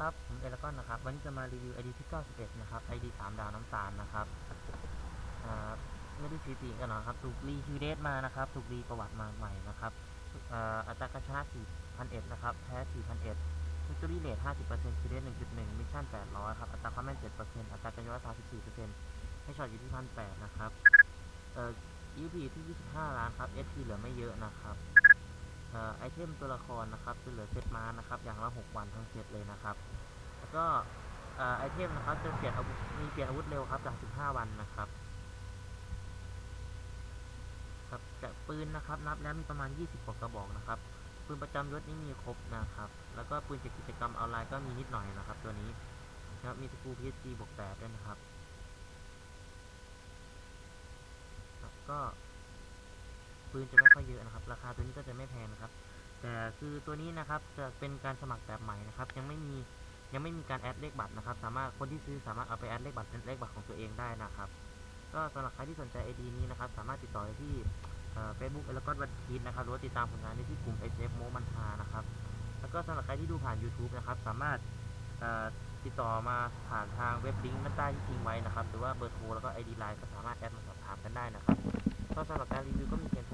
ครับผมเอลกอนนะครับ วันนี้จะมารีวิว ID ที่ 91 นะครับ ID 3 ดาวน้ำตาลนะครับไม่ได้สีตีกันหรอครับ ถูกรีคิวเดตมานะครับ ถูกรีประวัติมาใหม่นะครับอัตราการชนะ4,001นะครับ แพ้4,001วิกตอรี่เรท50%คิวเดต1.1 มิชชั่น 800 ครับ อัตราความแม่น 7%อัตราการย้อน34%ให้ช็อตอยู่ที่1,800นะครับ เอ่อ EP ที่ 25 ล้านครับ SP เหลือไม่เยอะนะครับ ไอเทมตัวละครนะครับจะเหลือเซตม้านะครับ อย่างละ 6 วันทั้งเซตเลยนะครับ แล้วก็ไอเทมนะครับจะเปลี่ยนอาวุธมีเปลี่ยนอาวุธเร็วครับจาก 15 วันนะครับครับจากปืนนะครับ นับแล้วมีประมาณ 20กว่ากระบอกนะครับปืนประจำยศนี่มีครบนะครับ แล้วก็ปืนจากกิจกรรมออนไลน์ก็มีนิดหน่อยนะครับ ตัวนี้นะครับมีสกรู PSG บวก8ด้วยนะครับครับก็ ปืนจะไม่ค่อยเยอะนะครับ ราคาตัวนี้ก็จะไม่แพงนะครับ แต่คือตัวนี้นะครับจะเป็นการสมัครแบบใหม่นะครับ ยังไม่มียังไม่มีการแอดเลขบัตรนะครับ สามารถคนที่ซื้อสามารถเอาไปแอดเลขบัตรเป็นเลขบัตรของตัวเองได้นะครับ ก็สำหรับใครที่สนใจ ID นี้นะครับ สามารถติดต่อได้ที่เฟซบุ๊กแล้วก็วันพีชนะครับหรือว่าติดตามผลงานได้ที่กลุ่ม SF โมมันทานะครับ แล้วก็สำหรับใครที่ดูผ่าน YouTube นะครับ สามารถติดต่อมาผ่านทางเว็บลิงก์ด้านใต้ที่ทิ้งไว้นะครับ หรือว่าเบอร์โทรแล้วก็ ID ไลน์ก็สามารถแอดมาสอบถามกันได้นะครับก็สำหรับการรีวิวก็มีเพียง